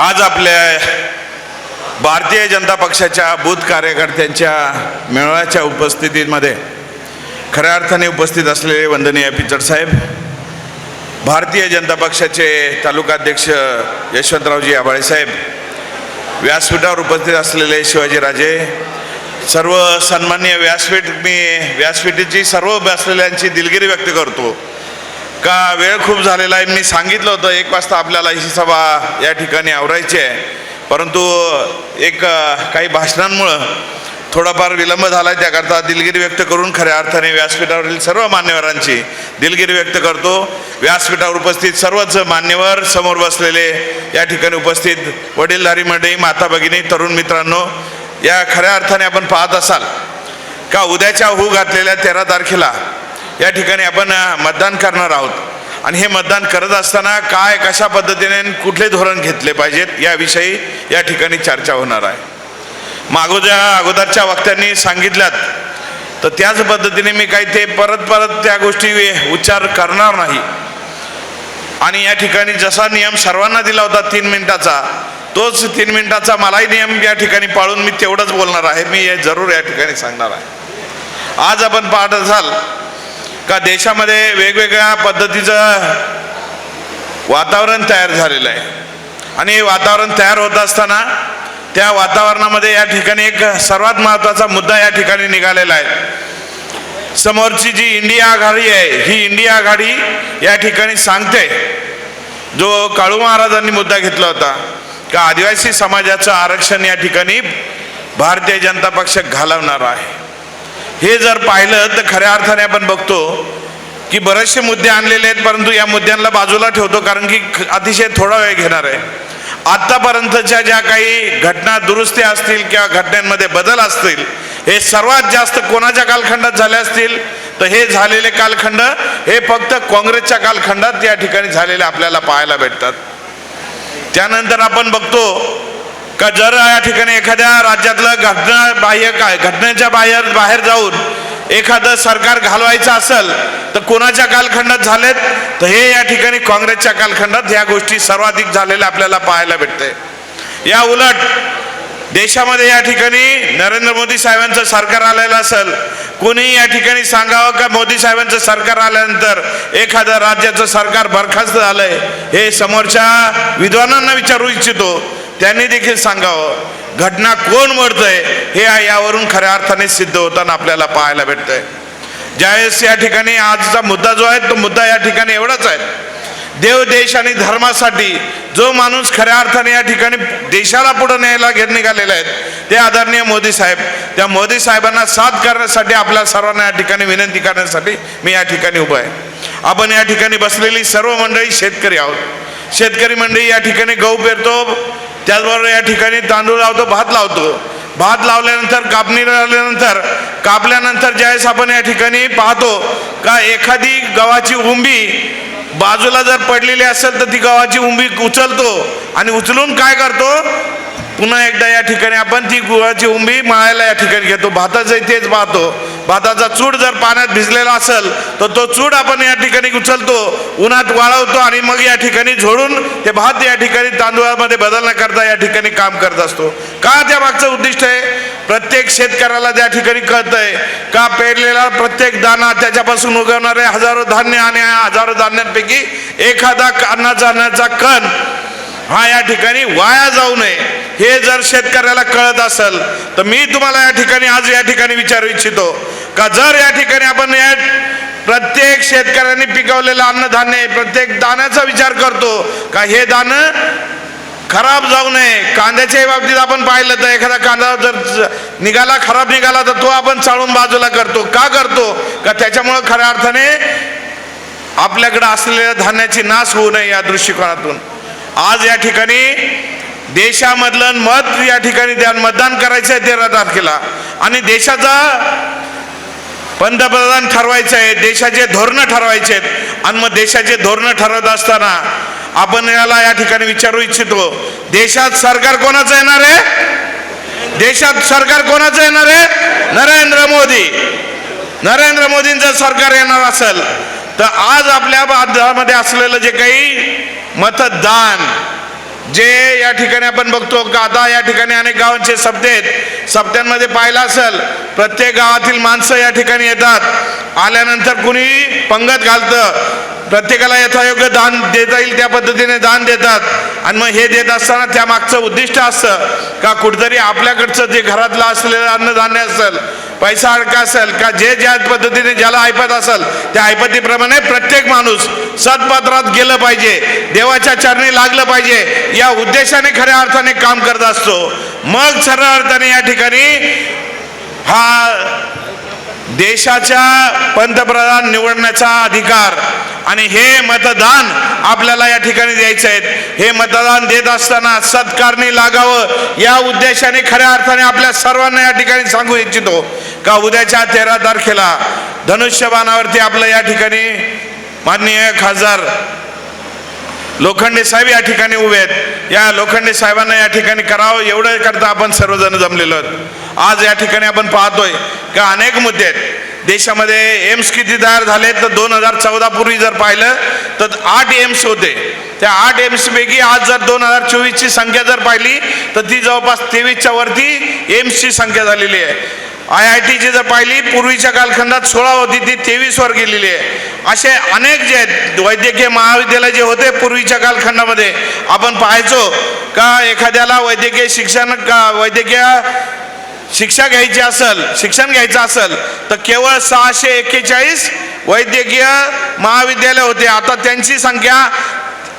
आज आपल्या भारतीय जनता पक्षाच्या बूथ कार्यकर्त्यांच्या मेळाव्याच्या उपस्थितीमध्ये खऱ्या अर्थाने उपस्थित असलेले वंदनीय पिचड साहेब भारतीय जनता पक्षाचे तालुकाध्यक्ष यशवंतरावजी आबाळे साहेब व्यासपीठावर उपस्थित असलेले शिवाजीराजे सर्व सन्मान्य व्यासपीठ मी व्यासपीठाची सर्व बसलेल्यांची दिलगिरी व्यक्त करतो. का वेळ खूप झालेला आहे? मी सांगितलं होतं एक वाजता आपल्याला ही सभा या ठिकाणी आवरायची आहे. परंतु एक काही भाषणांमुळं थोडाफार विलंब झाला आहे त्याकरता दिलगिरी व्यक्त करून खऱ्या अर्थाने व्यासपीठावरील सर्व मान्यवरांची दिलगिरी व्यक्त करतो. व्यासपीठावर उपस्थित सर्वच मान्यवर समोर बसलेले या ठिकाणी उपस्थित वडीलधारी मंडळी माता भगिनी तरुण मित्रांनो या खऱ्या अर्थाने आपण पाहत असाल का उद्याच्या हू घातलेल्या तेरा तारखेला या ठिकाणी आपण मतदान करणार आहोत. आणि हे मतदान करत असताना काय कशा पद्धतीने कुठले धोरण घेतले पाहिजेत याविषयी या ठिकाणी चर्चा होणार आहे. मागोदर अगोदरच्या वक्त्यांनी सांगितल्यात तर त्याच पद्धतीने मी काही ते परत परत त्या गोष्टी उच्चार करणार नाही. आणि या ठिकाणी जसा नियम सर्वांना दिला होता तीन मिनिटाचा तोच तीन मिनिटाचा मलाही नियम या ठिकाणी पाळून मी तेवढंच बोलणार आहे. मी हे जरूर या ठिकाणी सांगणार आहे. आज आपण पाहत असाल का देशामध्ये वेगवेगळ्या पद्धतीचं वातावरण तयार झालेलं आहे. आणि वातावरण तयार होत असताना त्या वातावरणामध्ये या ठिकाणी एक सर्वात महत्त्वाचा मुद्दा या ठिकाणी निघालेला आहे. समोरची जी इंडिया आघाडी आहे ही इंडिया आघाडी या ठिकाणी सांगते. जो काळू महाराजांनी मुद्दा घेतला होता का आदिवासी समाजाचं आरक्षण या ठिकाणी भारतीय जनता पक्ष घालवणार आहे. हे जर पाहिलं तर खऱ्या अर्थाने आपण बघतो की बरेचसे मुद्दे आणलेले आहेत परंतु या मुद्द्यांना बाजूला ठेवतो कारण की अतिशय थोडा वेळ घेणार आहे. आत्तापर्यंतच्या ज्या काही घटना दुरुस्त्या असतील किंवा घटनांमध्ये बदल असतील हे सर्वात जास्त कोणाच्या कालखंडात झाले असतील? तर हे झालेले कालखंड हे फक्त काँग्रेसच्या कालखंडात या ठिकाणी झालेले आपल्याला पाहायला भेटतात. त्यानंतर आपण बघतो का जर या ठिकाणी एखाद्या राज्यातलं घटना बाह्य काय घटनेच्या बाहेर बाहेर जाऊन एखादं सरकार घालवायचं असेल तर कोणाच्या कालखंडात झालेत? तर हे या ठिकाणी काँग्रेसच्या कालखंडात ह्या गोष्टी सर्वाधिक झालेल्या आपल्याला पाहायला भेटते. या उलट देशामध्ये या ठिकाणी नरेंद्र मोदी साहेबांचं सरकार आलेलं असेल कोणी या ठिकाणी सांगावं का मोदी साहेबांचं सरकार आल्यानंतर एखादं राज्याचं सरकार बरखास्त झालंय हे समोरच्या विद्वानांना विचारू इच्छितो. त्यांनी देखील सांगावं घटना कोण मोडतंय हे यावरून खऱ्या अर्थाने सिद्ध होताना आपल्याला पाहायला भेटतंय. ज्यावेळेस या ठिकाणी आजचा मुद्दा जो आहे तो मुद्दा या ठिकाणी एवढाच आहे. देव देश आणि धर्मासाठी जो माणूस खऱ्या अर्थाने या ठिकाणी देशाला पुढे न्यायला घेत निघालेले आहेत ते आदरणीय मोदी साहेब. त्या मोदी साहेबांना साथ करण्यासाठी आपल्या सर्वांना या ठिकाणी विनंती करण्यासाठी मी या ठिकाणी उभं आहे. आपण या ठिकाणी बसलेली सर्व मंडळी शेतकरी आहोत. शेतकरी मंडळी या ठिकाणी गहू पेरतो त्याचबरोबर या ठिकाणी तांदूळ लावतो भात लावतो. भात लावल्यानंतर कापणी लावल्यानंतर कापल्यानंतर ज्यावेळेस आपण या ठिकाणी पाहतो का एखादी गव्हाची उंबी बाजूला जर पडलेली असेल तर ती गव्हाची उंबी उचलतो आणि उचलून काय करतो? पुन्हा एकदा या ठिकाणी आपण ती गुळाची उंबी मळायला या ठिकाणी घेतो. भाताचं तेच पाहतो. भाताचा चूड जर पाण्यात भिजलेला असेल तर तो चूड आपण या ठिकाणी उचलतो उन्हात वाळवतो आणि मग या ठिकाणी झोडून ते भात या ठिकाणी तांदूळामध्ये बदलण्याकरता या ठिकाणी काम करत असतो. का त्या मागचं उद्दिष्ट आहे? प्रत्येक शेतकऱ्याला त्या ठिकाणी कळतंय का पेरलेला प्रत्येक दाना त्याच्यापासून उगवणारे हजारो धान्य आणि हजारो धान्यांपैकी एखादा अन्नाचा अन्नाचा कण हा या ठिकाणी वाया जाऊ नये. हे जर शेतकऱ्याला कळत असेल तर मी तुम्हाला या ठिकाणी आज या ठिकाणी विचारू इच्छितो. का जर या ठिकाणी आपण या प्रत्येक शेतकऱ्यांनी पिकवलेलं अन्नधान्य प्रत्येक दाण्याचा विचार करतो का हे दाणं खराब जाऊ नये. कांद्याच्याही बाबतीत आपण पाहिलं तर एखादा कांदा जर निघाला खराब निघाला तर तो आपण चाळून बाजूला करतो. का करतो? का त्याच्यामुळं खऱ्या अर्थाने आपल्याकडे असलेल्या धान्याची नाश होऊ नये या दृष्टिकोनातून. आज या ठिकाणी देशामधलं मत या ठिकाणी मतदान करायचं आहे तेरा तारखेला आणि देशाचा पंतप्रधान ठरवायचं आहे देशाचे धोरणं ठरवायचे आहेत. आणि मग देशाचे धोरणं ठरवत असताना आपण याला या ठिकाणी विचारू इच्छितो देशात सरकार कोणाचं येणार आहे? देशात सरकार कोणाचं येणार आहे? नरेंद्र मोदी. नरेंद्र मोदींचं सरकार येणार असेल तर आज आपल्या भारतामध्ये असलेलं जे काही मतदान जे या ठिकाणी आपण बघतो का आता या ठिकाणी अनेक गावांचे सप्ते आहेत. सप्त्यांमध्ये पाहिलं असेल प्रत्येक गावातील माणसं या ठिकाणी येतात. आल्यानंतर कुणी पंगत घालतं प्रत्येकाला यथायोग्य दान देता येईल त्या पद्धतीने दान देतात. आणि मग हे देत असताना त्या मागचं उद्दिष्ट असतं का कुठतरी आपल्याकडचं जे घरातलं असलेलं अन्नधान्य असेल पैसा अडका असेल का जे ज्या पद्धतीने ज्याला ऐपत असेल त्या ऐपतीप्रमाणे प्रत्येक माणूस सत्पात्रात गेलं पाहिजे देवाच्या चरणी लागलं पाहिजे या उद्देशाने खऱ्या अर्थाने काम करत असतो. मग सरळ अर्थाने या ठिकाणी हा देशाच्या पंतप्रधान निवडण्याचा अधिकार आणि हे मतदान आपल्याला या ठिकाणी द्यायचं आहे. हे मतदान देत असताना सत्कारणी लागावं या उद्देशाने खऱ्या अर्थाने आपल्या सर्वांना या ठिकाणी सांगू इच्छितो. का उद्याच्या तेरा तारखेला धनुष्यबाणावरती आपलं या ठिकाणी माननीय खासदार लोखंडे साहेब या ठिकाणी उभे आहेत. या लोखंडे साहेबांना या ठिकाणी करावं एवढं करता आपण सर्वजण जमलेलो आहोत. आज या ठिकाणी आपण पाहतोय का अनेक मुद्दे आहेत. देशामध्ये एम्स किती तयार झाले तर दोन हजार चौदा पूर्वी जर पाहिलं तर आठ एम्स होते. त्या आठ एम्सपैकी आज जर दोन हजार चोवीसची संख्या जर पाहिली तर ती जवळपास तेवीसच्या वरती एम्सची संख्या झालेली आहे. आय आय टीची जर पाहिली पूर्वीच्या कालखंडात सोळा होती ती तेवीस वर गेलेली आहे. असे अनेक जे आहेत वैद्यकीय महाविद्यालय जे होते पूर्वीच्या कालखंडामध्ये आपण पाहायचो का एखाद्याला वैद्यकीय शिक्षण का वैद्यकीय शिक्षा घ्यायची असेल शिक्षण घ्यायचं असेल तर केवळ सहाशे एक्केचाळीस वैद्यकीय महाविद्यालय होते. आता त्यांची संख्या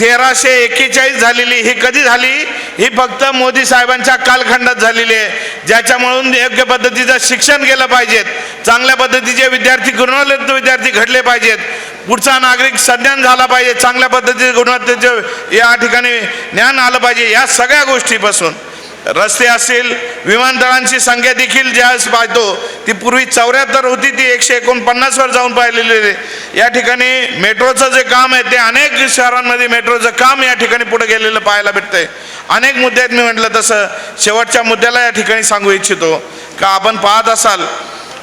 तेराशे एक्केचाळीस झालेली ही कधी झाली? ही फक्त मोदी साहेबांच्या कालखंडात झालेली आहे. ज्याच्यामुळून योग्य पद्धतीचं शिक्षण केलं पाहिजेत. चांगल्या पद्धतीचे विद्यार्थी गुणवत्त विद्यार्थी घडले पाहिजेत. पुढचा नागरिक सज्ञान झाला पाहिजे. चांगल्या पद्धतीचे गुणवत्तेचे या ठिकाणी ज्ञान आलं पाहिजे. या सगळ्या गोष्टीपासून. रस्ते असतील विमानतळांची संख्या देखील ज्यावेळेस पाहतो ती पूर्वी चौऱ्याहत्तर होती ती एकशे एकोणपन्नासवर जाऊन पाहिलेली आहे या ठिकाणी मेट्रोचं जे काम आहे ते अनेक शहरांमध्ये मेट्रोचं काम या ठिकाणी पुढे गेलेलं पाहायला भेटतंय. अनेक मुद्दे आहेत मी म्हटलं तसं. शेवटच्या मुद्द्याला या ठिकाणी सांगू इच्छितो. का आपण पाहत असाल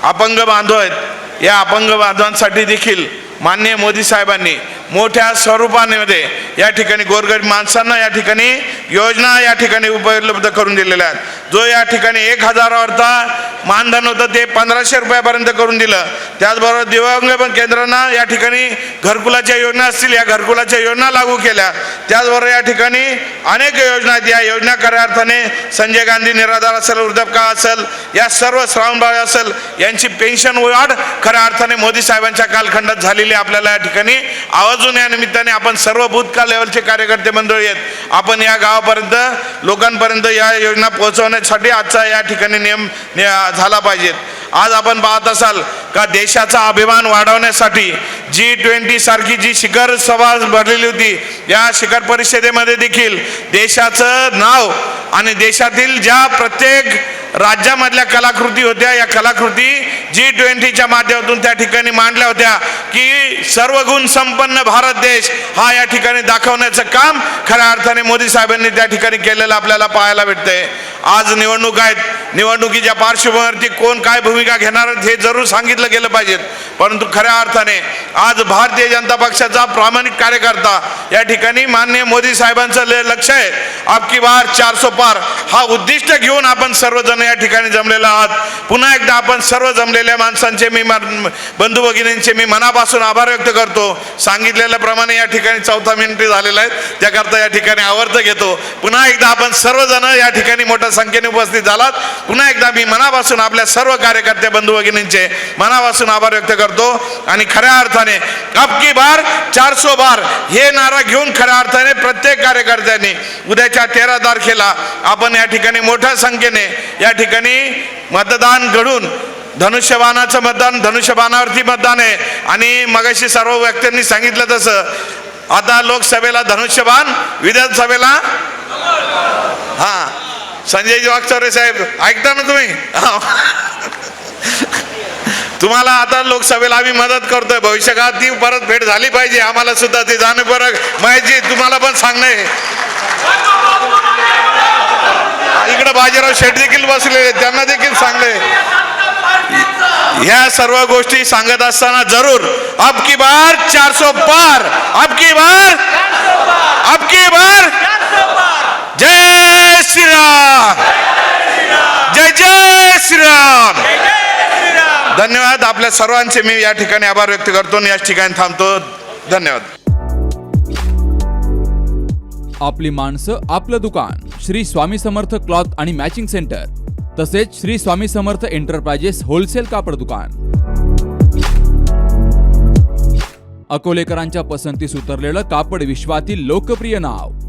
अपंग बांधव आहेत. या अपंग बांधवांसाठी देखील माननीय मोदी साहेबांनी मोठ्या स्वरूपामध्ये या ठिकाणी गोरगरीब माणसांना या ठिकाणी योजना या ठिकाणी उपलब्ध करून दिलेल्या आहेत. जो या ठिकाणी एक हजारावरचा मानधन होतं ते पंधराशे रुपयापर्यंत करून दिलं. त्याचबरोबर दिव्यांग केंद्रांना या ठिकाणी घरकुलाच्या योजना असतील या घरकुलाच्या योजना लागू केल्या. त्याचबरोबर या ठिकाणी अनेक योजना आहेत. या योजना खऱ्या अर्थाने संजय गांधी निराधार असेल वृद्धपकाळ असेल या सर्व श्रावणबाळ असेल यांची पेन्शन वाढ खऱ्या अर्थाने मोदी साहेबांच्या कालखंडात झालेली आपल्याला या ठिकाणी आवाजून या निमित्ताने आपण सर्व भूतकाल लेवलचे कार्यकर्ते मंडळी आहेत. आपण या गावापर्यंत लोकांपर्यंत या योजना पोहोचवण्यासाठी आजचा या ठिकाणी नियम झाला पाहिजेत आज आपण पाहत असाल का देशाचा अभिमान वाढवण्यासाठी जी ट्वेंटी सारखी जी शिखर सभा भरलेली होती या शिखर परिषदेमध्ये देखील देशाचं नाव आणि देशातील ज्या प्रत्येक राज्यामधल्या कलाकृती होत्या. या कलाकृती जी ट्वेंटीच्या माध्यमातून त्या ठिकाणी मांडल्या होत्या की सर्व गुण संपन्न भारत देश हा या ठिकाणी दाखवण्याचं काम खऱ्या अर्थाने मोदी साहेबांनी त्या ठिकाणी केलेलं आपल्याला पाहायला भेटतंय. आज निवडणूक आहेत. निवडणुकीच्या पार्श्वभूमीवरती कोण काय भूमिका घेणार आहेत हे जरूर सांगितलं गेलं पाहिजेत परंतु खऱ्या अर्थाने आज भारतीय जनता पक्षाचा प्रामाणिक कार्यकर्ता या ठिकाणी माननीय मोदी साहेबांचं लक्ष आहे. आपकी बार चारसो पार हा उद्दिष्ट घेऊन आपण सर्वजण या ठिकाणी जमलेलो आहात. पुन्हा एकदा आपण सर्व जमलेल्या माणसांचे मी बंधू भगिनींचे मी मनापासून आभार व्यक्त करतो. सांगितलेल्याप्रमाणे या ठिकाणी चौथा मिनिट झालेला आहे. त्याकरता या ठिकाणी आवर्त घेतो. पुन्हा एकदा आपण सर्वजण या ठिकाणी मोठा संख्येने उपस्थित झालात. पुन्हा एकदा मी मनापासून आपल्या सर्व कार्यकर्ते बंधू भगिनींचे मनापासून आभार व्यक्त करतो. आणि खऱ्या अर्थाने अबकी बार चारसो बार हे नारा घेऊन खऱ्या अर्थाने प्रत्येक कार्यकर्त्यांनी उद्याच्या तेरा तारखेला आपण या ठिकाणी मोठ्या संख्येने या ठिकाणी मतदान घडून धनुष्यबाणाचं मतदान धनुष्यबाणावरती मतदान आहे. आणि मगाशी सर्व व्यक्तींनी सांगितलं तसं. आता लोकसभेला धनुष्यबाण विधानसभेला हा. संजय वागचौरे साहेब ऐकता ना तुम्ही? तुम्हाला आता लोकसभेला आम्ही मदत करतोय. भविष्यकाळात ती परत भेट झाली पाहिजे. आम्हाला सुद्धा ती जाणं फरक माहिती तुम्हाला पण सांगणे इकडे बाजीराव शेठ देखील बसलेले त्यांना देखील सांगणे ह्या सर्व गोष्टी सांगत असताना जरूर अब की बार चारसो पार. अब की बार. अब की बार. जय श्रीराम. जय जय श्रीराम. धन्यवाद आपल्या सर्वांचे. मी या ठिकाणी आभार व्यक्त करतो आणि याच ठिकाणी थांबतो. धन्यवाद. आपली माणसं आपलं दुकान. श्री स्वामी समर्थ क्लॉथ आणि मॅचिंग सेंटर. तसेच श्री स्वामी समर्थ एंटरप्राइजेस होलसेल कापड दुकान. अकोलेकरांच्या पसंतीस उतरलेलं कापड विश्वातील लोकप्रिय नाव.